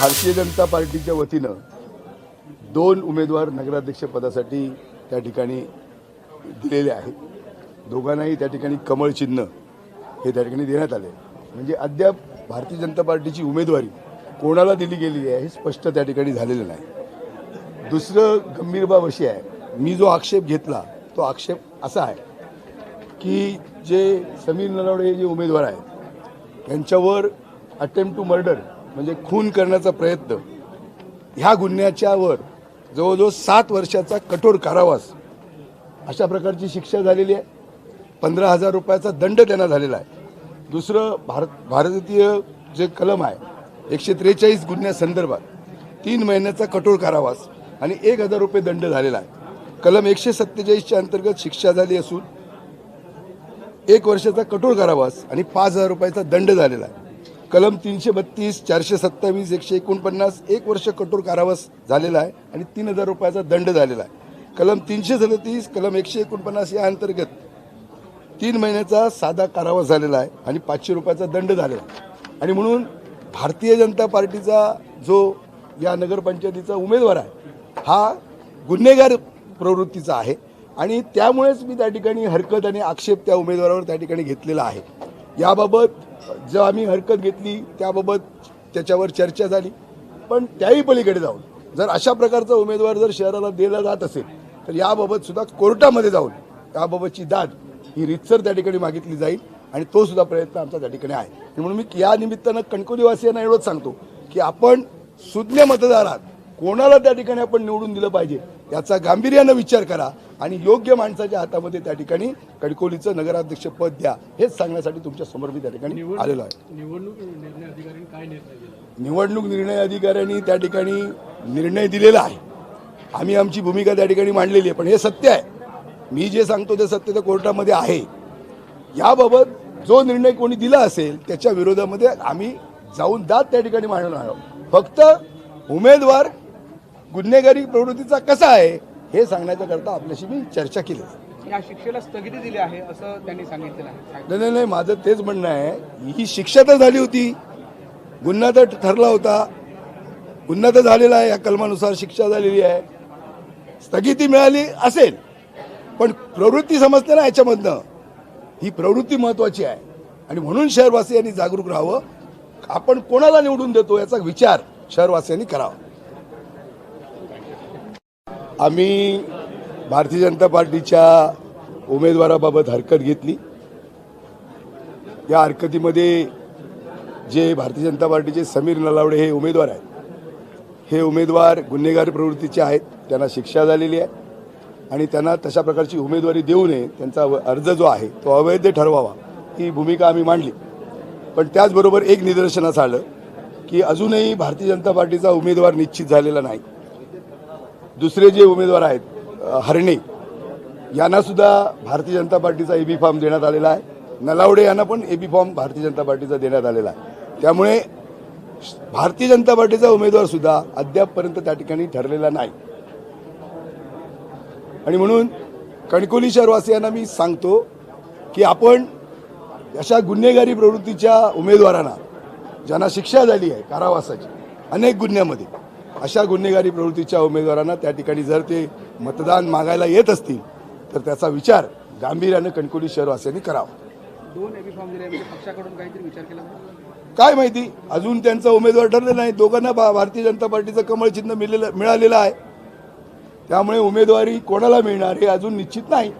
भारतीय जनता पार्टीच्या वतीनं दोन उमेदवार नगराध्यक्ष पदासाठी त्या ठिकाणी दिलेले आहेत. दोघांनाही त्या ठिकाणी कमळ चिन्ह हे त्या ठिकाणी देण्यात आले. म्हणजे अद्याप भारतीय जनता पार्टीची उमेदवारी कोणाला दिली गेलेली आहे हे स्पष्ट त्या ठिकाणी झालेलं नाही. दुसरं गंभीर बाब अशी आहे मी जो आक्षेप घेतला तो आक्षेप असा आहे की जे समीर नलावडे हे जे उमेदवार आहेत त्यांच्यावर अटेम्प्ट टू मर्डर म्हणजे खून करण्याचा प्रयत्न. ह्या गुन्ह्याच्यावर जवळजवळ सात वर्षाचा कठोर कारावास अशा प्रकारची शिक्षा झालेली आहे. पंधरा हजार रुपयाचा दंड त्यांना झालेला आहे. दुसरं भारत भारतीय जे कलम आहे एकशे त्रेचाळीस गुन्ह्यासंदर्भात तीन महिन्याचा कठोर कारावास आणि एक हजार रुपये दंड झालेला आहे. कलम एकशे सत्तेचाळीसच्या अंतर्गत शिक्षा झाली असून एक वर्षाचा कठोर कारावास आणि पाच हजार रुपयाचा दंड झालेला आहे. कलम तीनशे बत्तीस चारशे सत्तावीस एकशे एकोणपन्नास एक वर्ष कठोर कारावास झालेला आहे आणि तीन हजार रुपयाचा दंड झालेला आहे. कलम तीनशे सदतीस कलम एकशे एकोणपन्नास या अंतर्गत तीन महिन्याचा साधा कारावास झालेला आहे आणि पाचशे रुपयाचा दंड झालेला आहे. आणि म्हणून भारतीय जनता पार्टीचा जो या नगरपंचायतीचा उमेदवार आहे हा गुन्हेगार प्रवृत्तीचा आहे. आणि त्यामुळेच मी त्या ठिकाणी हरकत आणि आक्षेप त्या उमेदवारावर त्या ठिकाणी घेतलेला आहे. याबाबत जो आम्ही हरकत घेतली त्याबाबत त्याच्यावर चर्चा झाली. पण त्याही पलीकडे जाऊन जर अशा प्रकारचा उमेदवार जर शहराला दिला जात असेल तर याबाबत सुद्धा कोर्टामध्ये जाऊन याबाबतची दाद ही रितसर त्या ठिकाणी मागितली जाईल आणि तो सुद्धा प्रयत्न आमचा त्या ठिकाणी आहे. म्हणून मी या निमित्तानं कणकोलीवासियांना एवढंच सांगतो की आपण सुज्ञ मतदारात कोणाला त्या ठिकाणी आपण निवडून दिलं पाहिजे याचा गांभीर्यानं विचार करा. आणि योग्य माणसाच्या हातामध्ये त्या ठिकाणी कणकवलीचं नगराध्यक्ष पद द्या. हेच सांगण्यासाठी तुमच्यासमोर मी त्या ठिकाणी आलेलो आहे. निवडणूक निर्णय अधिकाऱ्यांनी काय निर्णय घेतला निवडणूक निर्णय अधिकाऱ्यांनी त्या ठिकाणी निर्णय दिलेला आहे. आम्ही आमची भूमिका त्या ठिकाणी मांडलेली आहे. पण हे सत्य आहे. मी जे सांगतो ते सत्य तर कोर्टामध्ये आहे. याबाबत जो निर्णय कोणी दिला असेल त्याच्या विरोधामध्ये आम्ही जाऊन दाद त्या ठिकाणी मांडणार आहोत. फक्त उमेदवार गुन्हेगारी प्रवृत्तीचा कसा आहे हे सांगण्याच्या करता आपल्याशी मी चर्चा केली. या शिक्षेला स्थगिती दिली आहे असं त्यांनी सांगितलेलं आहे. नाही नाही नाही माझं तेच म्हणणं आहे. ही शिक्षा तर झाली होती. गुन्हा तर ठरला होता. गुन्हा तर झालेला आहे. या कलमानुसार शिक्षा झालेली आहे. स्थगिती मिळाली असेल. पण प्रवृत्ती समजते ना याच्यामधनं. ही प्रवृत्ती महत्वाची आहे. आणि म्हणून शहरवासियांनी जागरूक राहावं. आपण कोणाला निवडून देतो याचा विचार शहरवासियांनी करावा. आम्ही भारतीय जनता पार्टीच्या उमेदवाराबाबत हरकत घेतली. या हरकतीमध्ये जे भारतीय जनता पार्टीचे समीर नलावडे हे उमेदवार आहेत. हे उमेदवार गुन्हेगार प्रवृत्तीचे आहेत त्यांना शिक्षा झालेली आहे आणि त्यांना तशा प्रकारची उमेदवारी देऊ नये त्यांचा व- अर्ज जो आहे तो अवैध ठरवावा ही भूमिका आम्ही मांडली. पण त्याचबरोबर एक निदर्शनास आलं की अजूनही भारतीय जनता पार्टीचा उमेदवार निश्चित झालेला नाही. दुसरे जे उमेदवार आहेत हरणे यांना सुद्धा भारतीय जनता पार्टीचा एबी फॉर्म देण्यात आलेला आहे. नलावडे यांना पण एबी फॉर्म भारतीय जनता पार्टीचा देण्यात आलेला आहे. त्यामुळे भारतीय जनता पार्टीचा उमेदवार सुद्धा अद्यापपर्यंत त्या ठिकाणी ठरलेला नाही. आणि म्हणून कणकोली शहरवासियांना मी सांगतो की आपण अशा गुन्हेगारी प्रवृत्तीच्या उमेदवारांना ज्यांना शिक्षा झाली आहे कारावासाची अनेक गुन्ह्यामध्ये अशा गुन्हेगारी प्रवृत्तीच्या उमेदवारांना त्या ठिकाणी जर ते मतदान मागायला येत असतील तर त्याचा विचार गांभीर्यानं कणकोली शहरवासियांनी करावा. म्हणजे? काय माहिती? अजून त्यांचा उमेदवार ठरलेला नाही. दोघांना भारतीय जनता पार्टीचं कमळ चिन्ह मिळालेलं आहे. त्यामुळे उमेदवारी कोणाला मिळणार हे अजून निश्चित नाही.